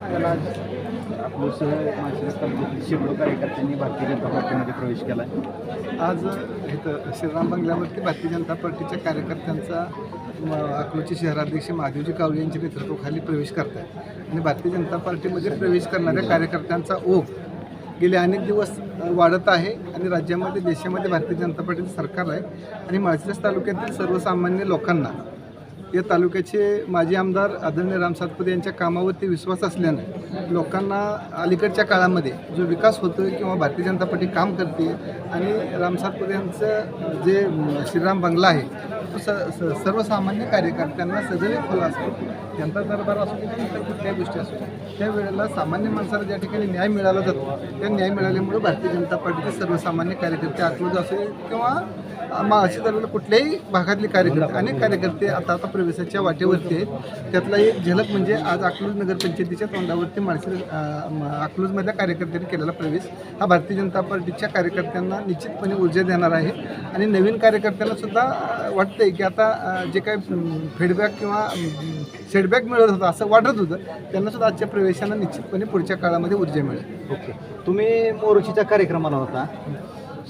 आपलंसह आज तालुक्यातील शेकडो कार्यकर्त्यांनी भारतीय जनता पार्टीमध्ये प्रवेश केला आहे आज इथं श्रीराम बंगल्यावरती भारतीय जनता पार्टीच्या कार्यकर्त्यांचा म, शहराध्यक्ष महादेवजी कावळे यांच्या नेतृत्वाखाली प्रवेश करत आहे आणि भारतीय जनता पार्टीमध्ये प्रवेश करणाऱ्या कार्यकर्त्यांचा ओघ गेले अनेक दिवस वाढत आहे आणि राज्यामध्ये देशामध्ये भारतीय जनता पार्टीचं सरकार आहे आणि माळशिरस तालुक्यातील सर्वसामान्य लोकांना या तालुक्याचे माजी आमदार आदरणीय राम सातपुते यांच्या कामावरती विश्वास असल्यानं लोकांना अलीकडच्या काळामध्ये जो विकास होतो आहे किंवा भारतीय जनता पार्टी काम करते आणि राम सातपुते यांचं जे श्रीराम बंगला आहे तो स स- सर्वसामान्य कार्यकर्त्यांना सदैव खुला असतो जनता दरबार असो किंवा इतर कुठल्याही गोष्टी असो त्या वेळेला सामान्य माणसाला ज्या ठिकाणी न्याय मिळाला जातो त्या न्याय मिळाल्यामुळे भारतीय जनता पार्टीचे सर्वसामान्य कार्यकर्ते अकलूज असेल किंवा महाराष्ट्र तालुक्याला कुठल्याही भागातले कार्यकर्ते अनेक कार्यकर्ते आता आता प्रवेशाच्या वाटेवरती आहेत. त्यातला एक झलक म्हणजे आज अकलूज नगरपंचायतीच्या तोंडावरती माणसे अकलूजमधल्या कार्यकर्त्यांनी केलेला प्रवेश हा भारतीय जनता पार्टीच्या कार्यकर्त्यांना निश्चितपणे ऊर्जा देणार आहे. आणि नवीन कार्यकर्त्यांना सुद्धा वाटते वाटतंय की आता जे काही फीडबॅक किंवा सेटबॅक मिळत होतं असं वाटत होतं त्यांना सुद्धा आजच्या प्रवेशानं निश्चितपणे पुढच्या काळामध्ये ऊर्जा मिळेल. ओके. तुम्ही मोरुचीच्या कार्यक्रमाला होता.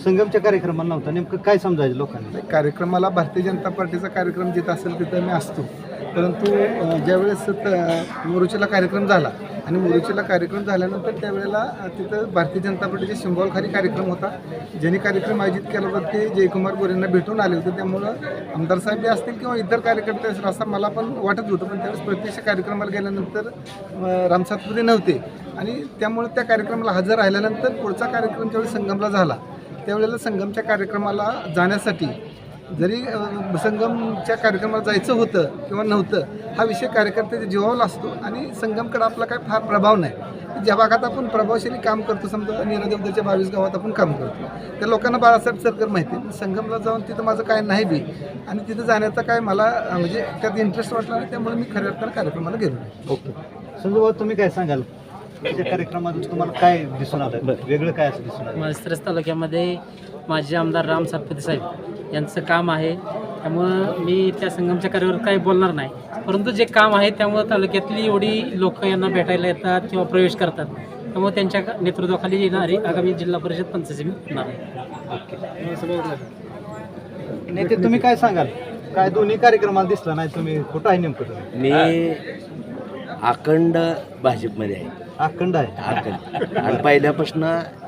संगमच्या कार्यक्रमाला नव्हता. नेमकं काय समजायचं लोकांनी? कार्यक्रमाला भारतीय जनता पार्टीचा कार्यक्रम जिथं असेल तिथं मी असतो. परंतु ज्यावेळेस त- कार्यक्रम झाला आणि मोरुचीला कार्यक्रम झाल्यानंतर त्यावेळेला तिथं भारतीय जनता पार्टीचे सिंबॉलखाली कार्यक्रम होता. ज्यांनी कार्यक्रम आयोजित केला होता ते जयकुमार गोरेंना भेटून आले होते. त्यामुळं आमदार साहेब जे असतील किंवा इतर कार्यकर्ते असतील असं मला पण वाटत होतं पण त्यावेळेस प्रत्यक्ष कार्यक्रमाला गेल्यानंतर रामसातपुरे नव्हते. आणि त्यामुळे त्या कार्यक्रमाला हजर राहिल्यानंतर पुढचा कार्यक्रम ज्यावेळेस संगमला झाला त्यावेळेला संगमच्या कार्यक्रमाला जाण्यासाठी जरी संगमच्या कार्यक्रमाला जायचं होतं किंवा नव्हतं हा विषय कार्यकर्त्याच्या जीवावर असतो आणि संगमकडे आपला काय फार प्रभाव नाही. ज्या भागात आपण प्रभावशाली काम करतो समजा निरादेवताच्या बावीस गावात आपण काम करतो. त्या लोकांना बाळासाहेब सरकर माहिती आहे. संगमला जाऊन तिथं माझं काय नाही बी. आणि तिथं जाण्याचा काय मला म्हणजे त्यात इंटरेस्ट वाटला नाही त्यामुळे मी खऱ्या अर्थानं कार्यक्रमाला गेलो ओके. संजू भाऊ तुम्ही काय सांगाल? त्या कार्यक्रमातून तुम्हाला काय दिसून आलं वेगळं काय असं दिसून आलं तालुक्यामध्ये माजी आमदार राम सातपुते साहेब यांचं काम आहे. त्यामुळं मी त्या संगमच्या कार्यावर काही बोलणार नाही. परंतु जे काम आहे त्यामुळं तालुक्यातली एवढी लोक यांना भेटायला येतात किंवा प्रवेश करतात. त्यामुळे त्यांच्या नेतृत्वाखाली येणारी आगामी जिल्हा परिषद पंचायत समिती होणार आहे. नेते तुम्ही काय सांगाल? काय दोन्ही कार्यक्रमाला दिसला नाही तुम्ही? कुठं आहे नेमकं मी अखंड भाजपमध्ये आहे. अखंड आहे. अखंड. आणि पहिल्यापासून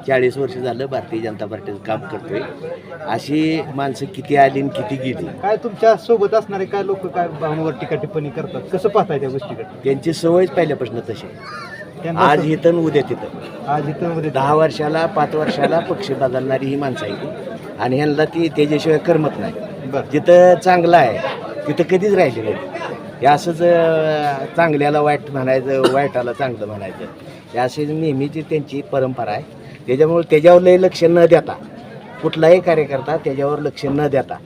चाळीस वर्ष झालं भारतीय जनता पार्टीचं काम करतोय. अशी माणसं किती आली आणि किती गेली? काय तुमच्यासोबत असणारे काय लोक काय भावनावर टीका टिप्पणी करतात? कसं पाहताय त्या गोष्टीकडे? त्यांची सवयच पहिल्यापासून तशी आहे. आज इथं आणि उद्या तिथं. आज इथं मध्ये दहा वर्षाला पाच वर्षाला पक्ष बदलणारी ही माणसं आहे ती आणि ह्यांना ती त्याच्याशिवाय करमत नाही. बरं. जिथं चांगलं आहे तिथं कधीच राहिले नाही. हे असंच चांगल्याला वाईट म्हणायचं वाईटाला चांगलं म्हणायचं हे अशी नेहमीची त्यांची परंपरा आहे. त्याच्यामुळे त्याच्यावर लय लक्ष न देता कुठलाही कार्यकर्ता त्याच्यावर लक्ष न देता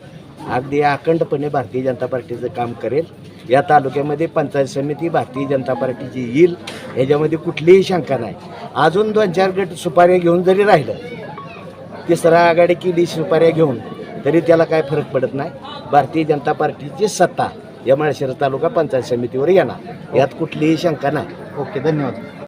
अगदी अखंडपणे भारतीय जनता पार्टीचं काम करेल. या तालुक्यामध्ये पंचायत समिती भारतीय जनता पार्टीची येईल याच्यामध्ये कुठलीही शंका नाही. अजून दोन चार गट सुपाऱ्या घेऊन जरी राहिलं तिसरा आघाडी केली सुपाऱ्या घेऊन तरी त्याला काय फरक पडत नाही. भारतीय जनता पार्टीची सत्ता या माळशिरस तालुका पंचायत समितीवर येणार. यात कुठलीही शंका नाही. ओके धन्यवाद.